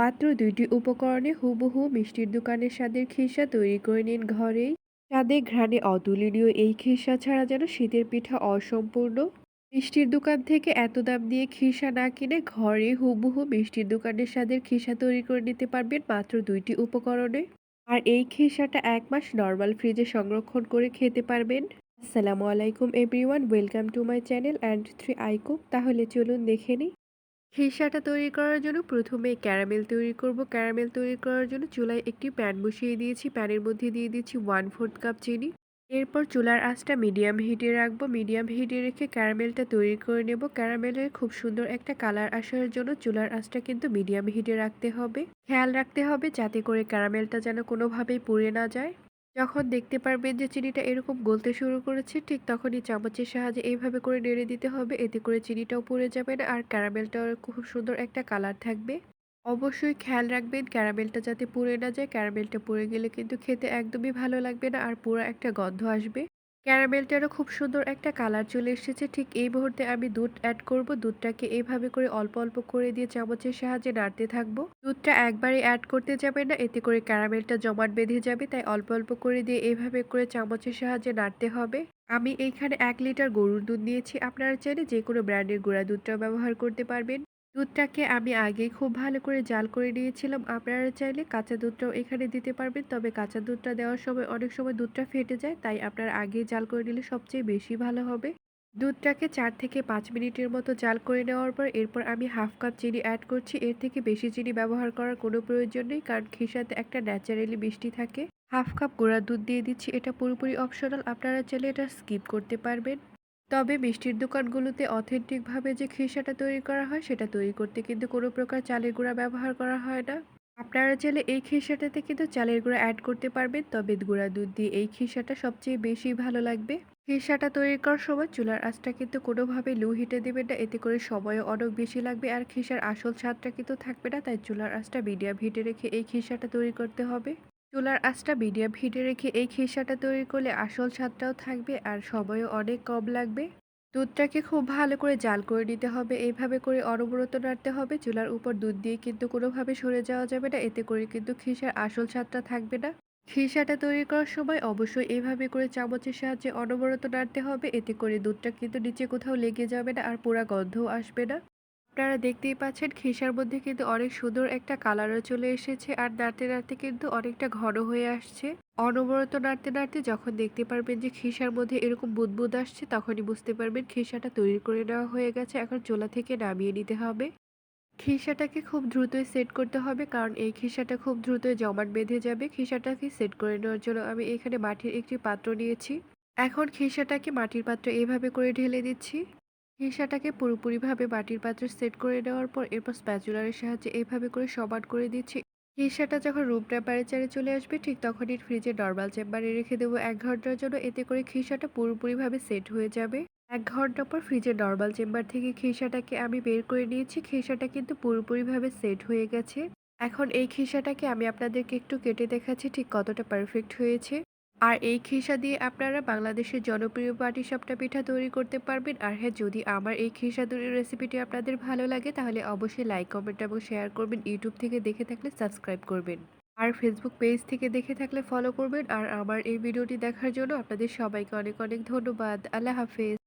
মাত্র দুইটি উপকরণে হুবহু মিষ্টির দোকানের স্বাদের খিসা তৈরি করে নিন ঘরেই। স্বাদে ঘ্রাণে অতুলনীয় এই খিসা ছাড়া যেন শীতের পিঠা অসম্পূর্ণ। মিষ্টির দোকান থেকে এত দাম দিয়ে খিসা না কিনে ঘরে হুবহু মিষ্টির দোকানের স্বাদের খিসা তৈরি করে নিতে পারবেন মাত্র দুইটি উপকরণে। আর এই খিসাটা এক মাস নর্মাল ফ্রিজে সংরক্ষণ করে খেতে পারবেন। আসসালামু আলাইকুম everyone, welcome to my channel and three I cook তাহলে চলুন দেখে নিই। খিসাটা তৈরি করার জন্য প্রথমে ক্যারামেল তৈরি করব। ক্যারামেল তৈরি করার জন্য চুলায় একটি প্যান বসিয়ে দিয়েছি। প্যানের মধ্যে দিয়ে দিচ্ছি ওয়ান ফোর্থ কাপ চিনি। এরপর চুলার আঁচটা মিডিয়াম হিটে রাখব। মিডিয়াম হিটে রেখে ক্যারামেলটা তৈরি করে নেব। ক্যারামেলের খুব সুন্দর একটা কালার আসার জন্য চুলার আঁচটা কিন্তু মিডিয়াম হিটে রাখতে হবে। খেয়াল রাখতে হবে যাতে করে ক্যারামেলটা যেন কোনোভাবেই পুড়ে না যায়। যখন দেখতে পারবেন যে চিনিটা এরকম গলতে শুরু করেছে, ঠিক তখনই চামচের সাহায্যে এইভাবে করে নেড়ে দিতে হবে। এতে করে চিনিটাও পড়ে যাবে না আর ক্যারামেলটাও খুব সুন্দর একটা কালার থাকবে। অবশ্যই খেয়াল রাখবেন ক্যারামেলটা যাতে পুড়ে না যায়। ক্যারামেলটা পুড়ে গেলে কিন্তু খেতে একদমই ভালো লাগবে না আর পুরো একটা গন্ধ আসবে। ক্যারামেলটারও খুব সুন্দর একটা কালার চলে এসেছে। ঠিক এই মুহূর্তে আমি দুধ অ্যাড করব। দুধটাকে এইভাবে করে অল্প অল্প করে দিয়ে চামচের সাহায্যে নাড়তে থাকব। দুধটা একবারে অ্যাড করতে যাবে না, এতে করে ক্যারামেলটা জমাট বেঁধে যাবে, তাই অল্প অল্প করে দিয়ে এইভাবে করে চামচের সাহায্যে নাড়তে হবে। আমি এইখানে এক লিটার গরুর দুধ নিয়েছি। আপনারা চাইলে যে কোনো ব্র্যান্ডের গুঁড়া দুধটা ব্যবহার করতে পারবেন। দুধটাকে আমি আগেই খুব ভালো করে জাল করে নিয়েছিলাম। আপনারা চাইলে কাঁচা দুধটাও এখানে দিতে পারবেন, তবে কাঁচা দুধটা দেওয়ার সময় অনেক সময় দুধটা ফেটে যায়, তাই আপনারা আগেই জাল করে নিলে সবচেয়ে বেশি ভালো হবে। দুধটাকে চার থেকে পাঁচ মিনিটের মতো জাল করে নেওয়ার পর এরপর আমি হাফ কাপ চিনি অ্যাড করছি। এর থেকে বেশি চিনি ব্যবহার করার কোনো প্রয়োজন নেই, কারণ খিসাতে একটা ন্যাচারালি মিষ্টি থাকে। হাফ কাপ গুঁড়া দুধ দিয়ে দিচ্ছি, এটা পুরোপুরি অপশনাল, আপনারা চাইলে এটা স্কিপ করতে পারবেন। তবে মিষ্টির দোকানগুলোতে অথেন্টিকভাবে যে খিসাটা তৈরি করা হয়, সেটা তৈরি করতে কিন্তু কোনো প্রকার চালের গুঁড়া ব্যবহার করা হয় না। আপনারা চাইলে এই খিসাটাতে কিন্তু চালের গুঁড়া অ্যাড করতে পারবেন, তবে গুঁড়া দুধ দিয়ে এই খিসাটা সবচেয়ে বেশি ভালো লাগবে। খিসাটা তৈরি করার সময় চুলার আঁচটা কিন্তু কোনোভাবে লো হিটে দেবেন না, এতে করে সময়ও অনেক বেশি লাগবে আর খিসার আসল স্বাদটা কিন্তু থাকবে না, তাই চুলার আঁচটা মিডিয়াম হিটে রেখে এই খিসাটা তৈরি করতে হবে। চুলার আঁচটা মিডিয়াম হিটে রেখে এই খিসাটা তৈরি করলে আসল স্বাদটাও থাকবে আর সময়ও অনেক কম লাগবে। দুধটাকে খুব ভালো করে জাল করে নিতে হবে। এইভাবে করে অনবরত নাড়তে হবে। চুলার উপর দুধ দিয়ে কিন্তু কোনোভাবে সরে যাওয়া যাবে না। এতে করে কিন্তু খিসার আসল স্বাদটা থাকবে না। খিসাটা তৈরি করার সময় অবশ্যই এইভাবে করে চামচের সাহায্যে অনবরত নাড়তে হবে। এতে করে দুধটা কিন্তু নিচে কোথাও লেগে যাবে না আর পোড়া গন্ধও আসবে না। আপনারা দেখতেই পাচ্ছেন খিসার মধ্যে কিন্তু অনেক সুন্দর একটা কালারও চলে এসেছে আর নাড়তে নাড়তে কিন্তু অনেকটা ঘন হয়ে আসছে। অনবরত নাড়তে নাড়তে যখন দেখতে পারবেন যে খিসার মধ্যে এরকম বুদবুদ আসছে, তখনই বুঝতে পারবেন খিসাটা তৈরি করে নেওয়া হয়ে গেছে। এখন চোলা থেকে নামিয়ে নিতে হবে। খিসাটাকে খুব দ্রুতই সেট করতে হবে কারণ এই খিসাটা খুব দ্রুতই জমাট বেঁধে যাবে। খিসাটাকে সেট করে নেওয়ার জন্য আমি এখানে মাটির একটি পাত্র নিয়েছি। এখন খিসাটাকে মাটির পাত্রে এভাবে করে ঢেলে দিচ্ছি। হিসাটাকে পুরোপুরিভাবে বাটির পাত্রে সেট করে নেওয়ার পর এরপর স্প্যাচুলারের সাহায্যে এইভাবে করে সমান করে দিচ্ছি। হিসাটা যখন রুম টেম্পারেচারে চলে আসবে, ঠিক তখনই ফ্রিজে নর্মাল চেম্বারে রেখে দেবো এক ঘণ্টার জন্য। এতে করে খিসাটা পুরোপুরিভাবে সেট হয়ে যাবে। এক ঘণ্টা পর ফ্রিজে নর্মাল চেম্বার থেকে খিসাটাকে আমি বের করে নিয়েছি। খিসাটা কিন্তু পুরোপুরিভাবে সেট হয়ে গেছে। এখন এই খিসাটাকে আমি আপনাদেরকে একটু কেটে দেখাচ্ছি, ঠিক কতটা পারফেক্ট হয়েছে। আর এই খিসা দিয়ে আপনারা বাংলাদেশের জনপ্রিয় পাটিসাপটা পিঠা তৈরি করতে পারবেন। আর হ্যাঁ যদি আমার এই খিসা তৈরির রেসিপিটি আপনাদের ভালো লাগে, তাহলে অবশ্যই লাইক কমেন্ট এবং শেয়ার করবেন। ইউটিউব থেকে দেখে থাকলে সাবস্ক্রাইব করবেন। আর ফেসবুক পেজ থেকে দেখে থাকলে ফলো করবেন। আর আমার এই ভিডিওটি দেখার জন্য আপনাদের সবাইকে অনেক অনেক ধন্যবাদ। আল্লাহ হাফেজ।